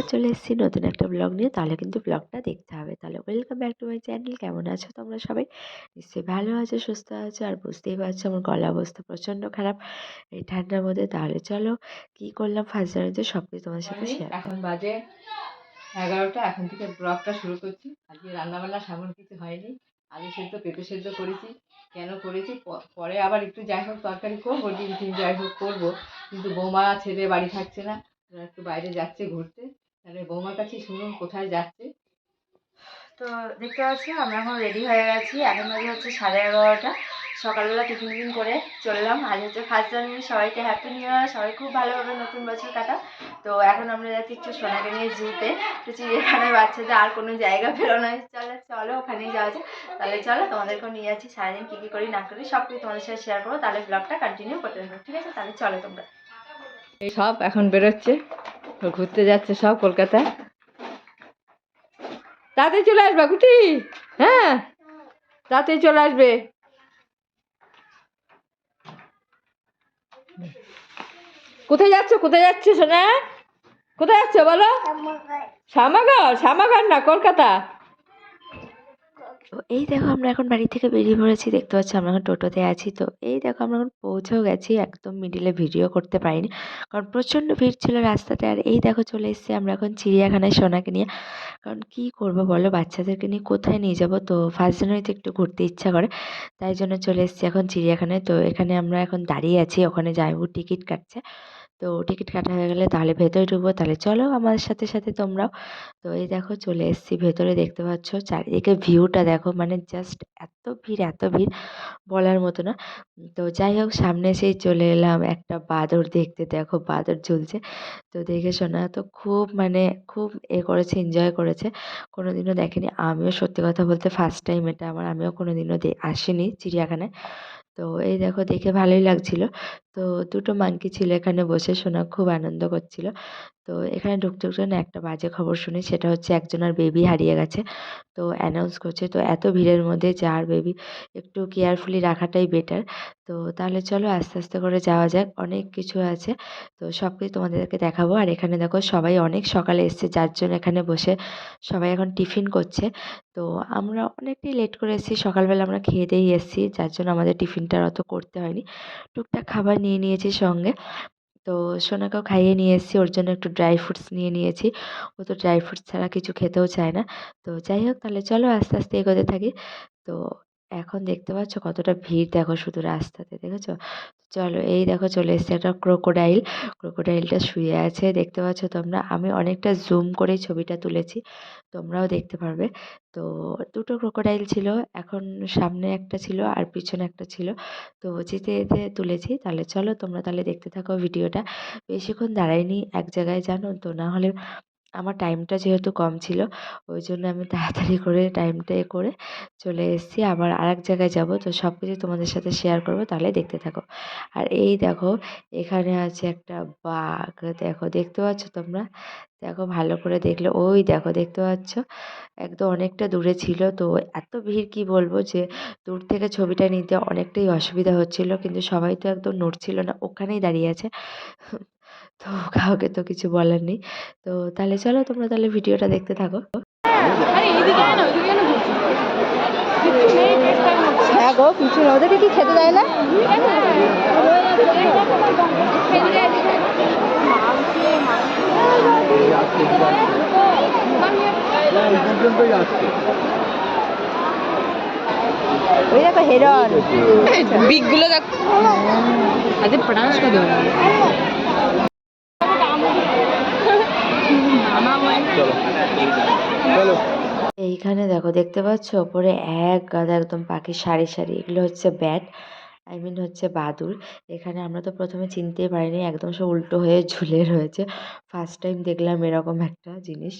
আবার চলে এসেছি নতুন একটা ব্লগ নিয়ে। তাহলে কিন্তু ব্লগটা দেখতে হবে। তাহলে welcome back to my channel কেমন আছো তোমরা সবাই? নিশ্চয়ই ভালো আছো সুস্থ আছো আর বুঝতেই পারছ আমার গলা অবস্থা প্রচণ্ড খারাপ। এই ঠান্ডার মধ্যে। তাহলে চলো কি করলাম? ফার্স্ট জানুয়ারিতে সব কিছু তোমার সাথে শেয়ার এখন বাজে এগারোটা। এখন থেকে ব্লগটা শুরু করছি। আজকে রান্নাবান্না সেমন কিছু হয়নি। আলু সেদ্ধ পেঁপে সেদ্ধ করেছি। কেন করেছি? পরে আবার একটু যাই হোক তরকারি করব ডিম টিম যাই হোক করব। কিন্তু বৌমা ছেলে বাড়ি থাকছে না। একটু বাইরে যাচ্ছে ঘুরতে। তাহলে বৌমার কাছে শুনুন কোথায় যাচ্ছে? তো দেখতে পাচ্ছি আমরা এখন রেডি হয়ে গেছি। এখন বাজে হচ্ছে সাড়ে এগারোটা। সকালবেলা টিফিন টিফিন করে চললাম। আজ হচ্ছে ফার্স্ট জানুয়ারি সবাইকে হ্যাপি নিউ ইয়ার সবাই খুব ভালোভাবে নতুন বছর কাটা। তো এখন আমরা যাচ্ছি একটু সোনাকে নিয়ে জুতে তো চিড়িয়াখানায় বাচ্চাদের আর কোনো জায়গা পেরোনো চলে চলো ওখানেই যাওয়া যায় তাহলে চলো তোমাদেরকেও নিয়ে যাচ্ছি। সারাদিন কী কী করি না করি সব কিছু তোমাদের সাথে শেয়ার করব। তাহলে ব্লগটা কন্টিনিউ করতে থাকব ঠিক আছে? তাহলে চলো তোমরা। এই সব এখন বেরোচ্ছে। ঘুরতে যাচ্ছে সব কলকাতায় তাতে চলে আসবে কুটি হ্যাঁ তাতে চলে আসবে। কোথায় যাচ্ছ? কোথায় যাচ্ছ সোনা? কোথায় যাচ্ছ বলো? শ্যামাগড়? শ্যামাগড় না কলকাতা। তো এই দেখো আমরা এখন বাড়ি থেকে বেরিয়ে পড়েছি, দেখতে পাচ্ছি আমরা এখন টোটোতে আছি। তো এই দেখো আমরা এখন পৌঁছেও গেছি, একদম মিডিলে ভিডিও করতে পারিনি, কারণ প্রচণ্ড ভিড় ছিল রাস্তাতে। আর এই দেখো চলে এসেছি আমরা এখন চিড়িয়াখানায় সোনাকে নিয়ে। কারণ কী করব বলো, বাচ্চাদেরকে নিয়ে কোথায় নিয়ে যাব? তো ফার্স্ট জানুয়ারিতে একটু ঘুরতে ইচ্ছা করে, তাই জন্য চলে এসেছি এখন চিড়িয়াখানায়। তো এখানে আমরা এখন দাঁড়িয়ে আছি, ওখানে যাইবু, টিকিট কাটছে। তো টিকিট কাটা হয়ে গেলে তাহলে ভেতরে ঢুকবো। তাহলে চলো আমাদের সাথে সাথে তোমরাও। তো এই দেখো চলে এসেছি ভেতরে, দেখতে পাচ্ছ চারিদিকে ভিউটা দেখো মানে জাস্ট এত ভিড় এত ভিড় বলার মতো না। তো যাই হোক, সামনে এসেই চলে এলাম একটা বাঁদর দেখতে, দেখো বাঁদর ঝুলছে। তো দেখে শোনা তো খুব মানে খুব এ করেছে এনজয় করেছে। কোনো দিনও দেখেনি। আমিও সত্যি কথা বলতে ফার্স্ট টাইম এটা আমার, আমিও কোনো দিনও দে, আসিনি চিড়িয়াখানায়। তো এই দেখো দেখে ভালোই লাগছিল। তো দুটো মাঙ্কি ছিল এখানে বসে সোনা খুব আনন্দ করছিল। তো এখানে ঢুকতে ঢুকতে না একটা বাজে খবর শুনি, সেটা হচ্ছে একজনের বেবি হারিয়ে গেছে। তো অ্যানাউন্স করছে, তো এত ভিড়ের মধ্যে যার বেবি একটু কেয়ারফুলি রাখাটাই বেটার তো তাহলে চলো আস্তে আস্তে করে যাওয়া যাক, অনেক কিছু আছে। তো সব কিছু তোমাদেরকে দেখাবো। আর এখানে দেখো সবাই অনেক সকালে এসছে, যার জন্য এখানে বসে সবাই এখন টিফিন করছে। তো আমরা অনেকটাই লেট করে এসেছি, সকালবেলা আমরা খেয়ে দিয়েই এসেছি, যার জন্য আমাদের টিফিনটা অত করতে হয়নি। টুকটাক খাবার নিয়ে নিয়েছি সঙ্গে। তো সোনাকেও খাইয়ে নিয়ে এসেছি, ওর জন্য একটু ড্রাই ফ্রুটস নিয়ে নিয়েছি। ও তো ড্রাই ফ্রুটস ছাড়া কিছু খেতেও চায় না। তো যাই হোক, তাহলে চলো আস্তে আস্তে এগোতে থাকি। তো এখন দেখতে পাচ্ছ কতটা ভিড়, দেখো শুধু রাস্তাতে, দেখেছ? চলো, এই দেখো চলে এসেছে একটা ক্রোকোডাইল ক্রোকোডাইলটা শুয়ে আছে, দেখতে পাচ্ছ তোমরা? আমি অনেকটা জুম করে ছবিটা তুলেছি, তোমরাও দেখতে পারবে। তো দুটো ক্রোকোডাইল ছিল, এখন সামনে একটা ছিল আর পিছনে একটা ছিল। তো যেতে যেতে তুলেছি, তাহলে চলো তোমরা তাহলে দেখতে থাকো ভিডিওটা। বেশিক্ষণ দাঁড়াইনি এক জায়গায় জানো তো, না হলে আমার টাইমটা যেহেতু কম ছিল, ওই জন্য আমি তাড়াতাড়ি করে টাইমটা এ করে চলে এসেছি। আবার আর এক জায়গায় যাব, তো সব কিছু তোমাদের সাথে শেয়ার করব, তাহলে দেখতে থাকো। আর এই দেখো, এখানে আছে একটা বাঘ, দেখো, দেখতে পাচ্ছ তোমরা? দেখো, ভালো করে দেখলে, ওই দেখো, দেখতে পাচ্ছ? একদম অনেকটা দূরে ছিল, তো এত ভিড় কি বলব যে দূর থেকে ছবিটা নিতে অনেকটাই অসুবিধা হচ্ছিল, কিন্তু সবাই তো একদম নড়ছিল না, ওখানেই দাঁড়িয়ে আছে। তো কাউকে তো কিছু বলার নেই। তো তাহলে চলো তোমরা তাহলে ভিডিওটা দেখতে থাকো। হ্যাঁ গো পিছনে ওদেরকে কি খেতে দেয় না? ওই দেখো হেরন। বিগগুলো দেখ। আরে পড়াশ করে এইখানে দেখো দেখতে পাচ্ছ? ওপরে এক গাদা একদম পাখি সারি সারি। এগুলো হচ্ছে ব্যাট আই মিন হচ্ছে বাদুর এখানে আমরা তো প্রথমে চিনতেই পারিনি একদম সব উল্টো হয়ে ঝুলে রয়েছে। ফার্স্ট টাইম দেখলাম এরকম একটা জিনিস।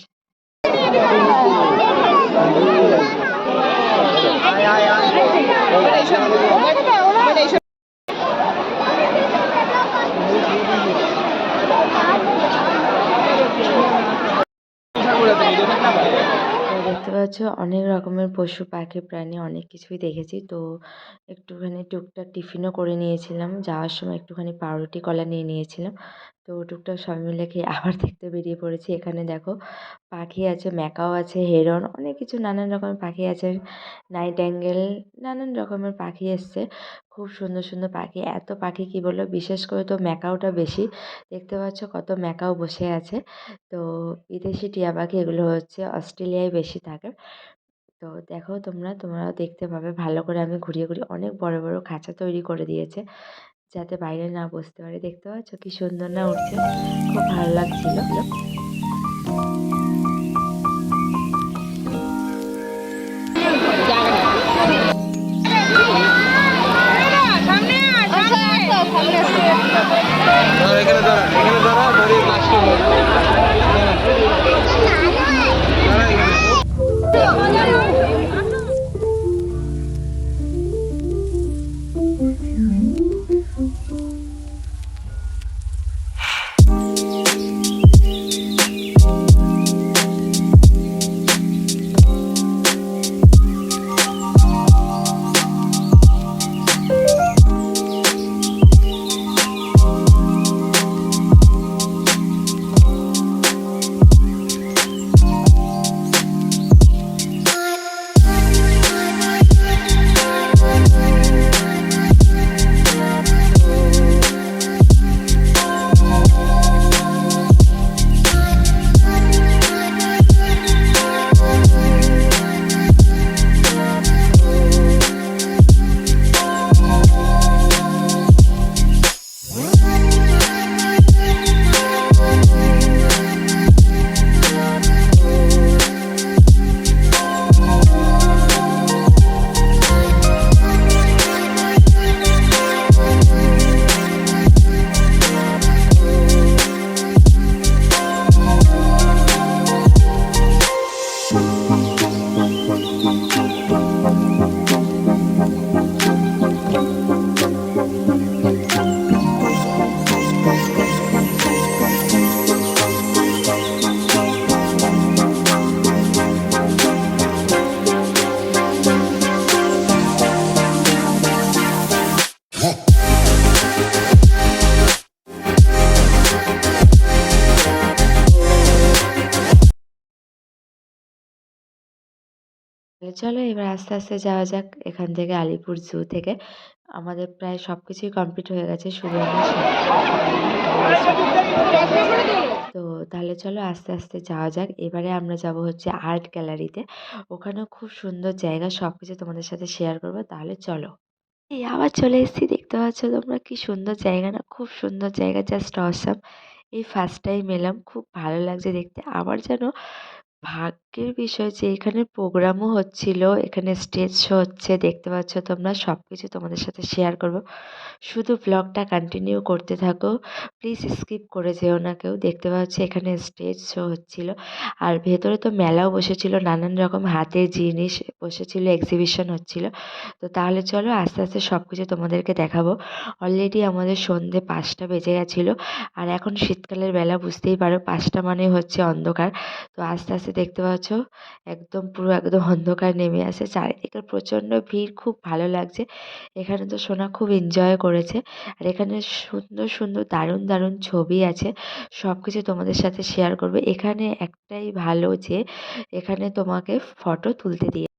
পাচ্ছ অনেক রকমের পশু পাখি, প্রাণী অনেক কিছুই দেখেছি। তো একটুখানি টুকটাক টিফিনও করে নিয়েছিলাম। যাওয়ার সময় একটুখানি পাউরুটি কলা নিয়ে নিয়েছিলাম। তো টুকটাক সবাই মিলে খেয়ে আবার দেখতে বেরিয়ে পড়েছি। এখানে দেখো পাখি আছে, ম্যাকাও আছে, হেরন, অনেক কিছু নানান রকমের পাখি আছে। নাইট অ্যাঙ্গেল, নানান রকমের পাখি এসছে। খুব সুন্দর সুন্দর পাখি। এত পাখি কী বলব? বিশেষ করে তো ম্যাকাওটা বেশি। দেখতে পাচ্ছ কত ম্যাকাও বসে আছে। তো বিদেশি টিয়া পাখি এগুলো হচ্ছে, অস্ট্রেলিয়ায় বেশি থাকে। তো দেখো তোমরা, তোমরাও দেখতে পাবে। ভালো করে আমি ঘুরিয়ে ঘুরিয়ে অনেক বড় বড় খাঁচা তৈরি করে দিয়েছে। যাতে বাইরে না বসতে পারে। দেখতে পাচ্ছ কি সুন্দর না উঠছে। খুব ভালো লাগছিল। এখানে দাঁড়া এখানে দাঁড়া দাঁড়িয়ে চলো এবার আস্তে আস্তে যাওয়া যাক এখান থেকে আলিপুর জু থেকে। আমাদের প্রায় সব কিছুই কমপ্লিট হয়ে গেছে আমরা তো তাহলে চলো আস্তে আস্তে যাওয়া যাক। এবারে আমরা যাব হচ্ছে আর্ট গ্যালারিতে ওখানেও খুব সুন্দর জায়গা সব কিছু তোমাদের সাথে শেয়ার করব। তাহলে চলো। এই আবার চলে এসেছি, দেখতে পাচ্ছ তোমরা কি সুন্দর জায়গা না? খুব সুন্দর জায়গা জাস্ট অসাম এই ফার্স্ট টাইম এলাম, খুব ভালো লাগছে দেখতে। আবার যেন ভাগ্যের বিষয় যে, এখানে প্রোগ্রামও হচ্ছিল, এখানে স্টেজ শো হচ্ছে, দেখতে পাচ্ছ তোমরা সব কিছু তোমাদের সাথে শেয়ার করব। শুধু ব্লগটা কন্টিনিউ করতে থাকো প্লিজ স্কিপ করে যেও না কেউ, দেখতে পাচ্ছ এখানে স্টেজ শো হচ্ছিল। আর ভেতরে তো মেলাও বসেছিল, নানান রকম হাতের জিনিস বসেছিল এক্সিবিশন হচ্ছিল। তো তাহলে চলো, আস্তে আস্তে সব কিছু তোমাদেরকে দেখাবো। অলরেডি আমাদের সন্ধে পাঁচটা বেজে গেছিল, আর এখন শীতকালের বেলা, বুঝতেই পারো, পাঁচটা মানে হচ্ছে অন্ধকার। তো আস্তে আস্তে দেখতে পাচ্ছ? একদম পুরো একদম অন্ধকার নেমে আসে। চারিদিকে প্রচণ্ড ভিড়, খুব ভালো লাগছে। এখানে তো সোনা খুব এনজয় করেছে। আর এখানে সুন্দর সুন্দর, দারুণ দারুণ ছবি আছে। সব কিছু তোমাদের সাথে শেয়ার করবে। এখানে একটাই ভালো যে, এখানে তোমাকে ফটো তুলতে দিয়ে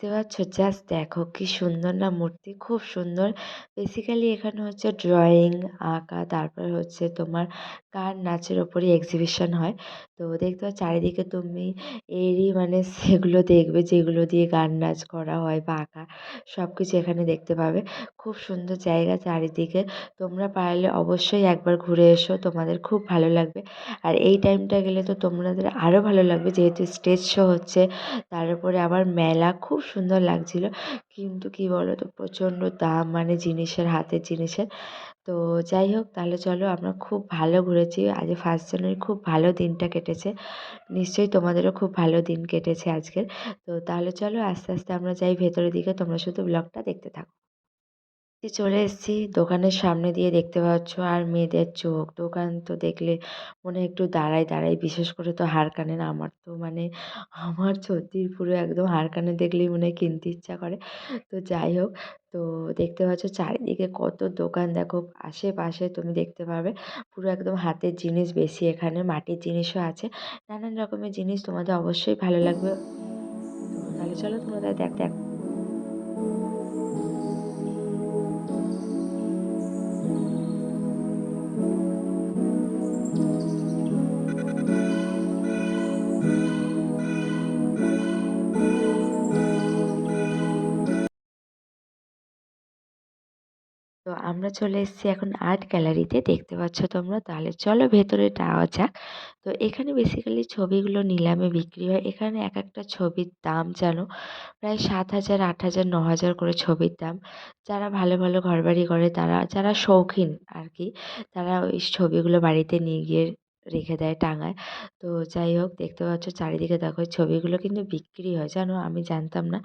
দেখতে পাচ্ছ? জাস্ট দেখো কি সুন্দর না, মূর্তি খুব সুন্দর। বেসিক্যালি এখানে হচ্ছে ড্রয়িং আঁকা, তারপরে হচ্ছে তোমার গান নাচের ওপরই এক্সিবিশন হয়। তো দেখতে পাচ্ছ, চারিদিকে তুমি এরই মানে সেগুলো দেখবে, যেগুলো দিয়ে গান নাচ করা হয় বা আঁকা সব কিছু এখানে দেখতে পাবে। খুব সুন্দর জায়গা চারিদিকে। তোমরা পারলে অবশ্যই একবার ঘুরে এসো, তোমাদের খুব ভালো লাগবে। আর এই টাইমটা গেলে তো তোমাদের আরও ভালো লাগবে, যেহেতু স্টেজ শো হচ্ছে, তার উপরে আবার মেলা খুব সুন্দর লাগছিল। কিন্তু কি বলো তো প্রচণ্ড দাম মানে জিনিসের, হাতের জিনিসের। তো যাই হোক, তাহলে চলো আমরা খুব ভালো ঘুরেছি। আজ ফার্স্ট জানুয়ারি খুব ভালো দিনটা কেটেছে। নিশ্চয়ই তোমাদেরও খুব ভালো দিন কেটেছে আজকের। তো তাহলে চলো আস্তে আস্তে আমরা যাই ভেতরের দিকে। তোমরা শুধু ব্লগটা দেখতে থাকো। এই চলে এসেছি। দোকানের সামনে দিয়ে দেখতে পাচ্ছ, আর মেয়েদের চোখ। দোকান তো দেখলে মনে একটু দাঁড়াই দাঁড়াই বিশেষ করে তো হার কানের আমার তো মানে আমার সত্যিই পুরো একদম হার কানের দেখলেই মনে কিনতে ইচ্ছা করে। তো যাই হোক, তো দেখতে পাচ্ছ চারিদিকে কত দোকান। দেখো আশেপাশে তুমি দেখতে পাবে পুরো একদম হাতের জিনিস বেশি এখানে, মাটির জিনিসও আছে। নানান রকমের জিনিস তোমাদের অবশ্যই ভালো লাগবে। তাহলে চলো তোমাদের দেখ দেখ আমরা চলে এসেছি এখন আর্ট গ্যালারিতে, দেখতে পাচ্ছ তোমরা? তাহলে চলো ভেতরে যাওয়া যাক। তো এখানে বেসিক্যালি ছবিগুলো নিলামে বিক্রি হয়। এখানে এক একটা ছবির দাম জানো? প্রায় সাত হাজার, আট হাজার, ন হাজার করে ছবির দাম। যারা ভালো ভালো ঘরবাড়ি করে, তারা, যারা শৌখিন আর কি, তারা ওই ছবিগুলো বাড়িতে নিয়ে গিয়ে রেখে দেয় টাঙায়। তো যাই হোক, দেখতে পাচ্ছ চারিদিকে দেখো ছবিগুলো কিন্তু বিক্রি হয়, জানো? আমি জানতাম না।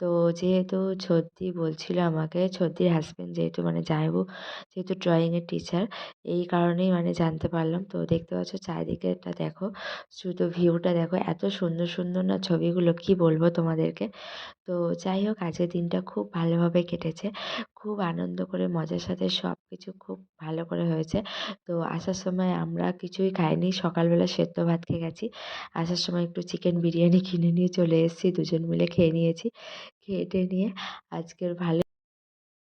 তো যেহেতু ছদ্দি বলছিল আমাকে, ছদ্দির হাজবেন্ড যেহেতু মানে জামাইবাবু যেহেতু ড্রয়িংয়ের টিচার এই কারণেই মানে জানতে পারলাম। তো দেখতে পাচ্ছ চারিদিকেটা দেখো, শুধু ভিউটা দেখো, এত সুন্দর সুন্দর না ছবিগুলো, কি বলব তোমাদেরকে? তো যাই হোক, আজকের দিনটা খুব ভালোভাবে কেটেছে। খুব আনন্দ করে, মজার সাথে সব কিছু খুব ভালো করে হয়েছে। তো আসার সময় আমরা কিছুই খাইনি, সকালবেলা সেদ্ধ ভাত খেয়ে গেছি। আসার সময় একটু চিকেন বিরিয়ানি কিনে নিয়ে চলে এসেছি, দুজন মিলে খেয়ে নিয়েছি। খেয়ে টেয়ে নিয়ে আজকের ভালো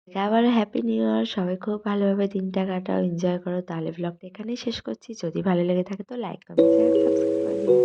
আবারও হ্যাপি নিউ ইয়ার সবাই খুব ভালোভাবে দিনটা কাটাও এনজয় করো। তাহলে ব্লগটা এখানেই শেষ করছি। যদি ভালো লেগে থাকে তো লাইক কমেন্ট শেয়ার সাবস্ক্রাইব করে দিও।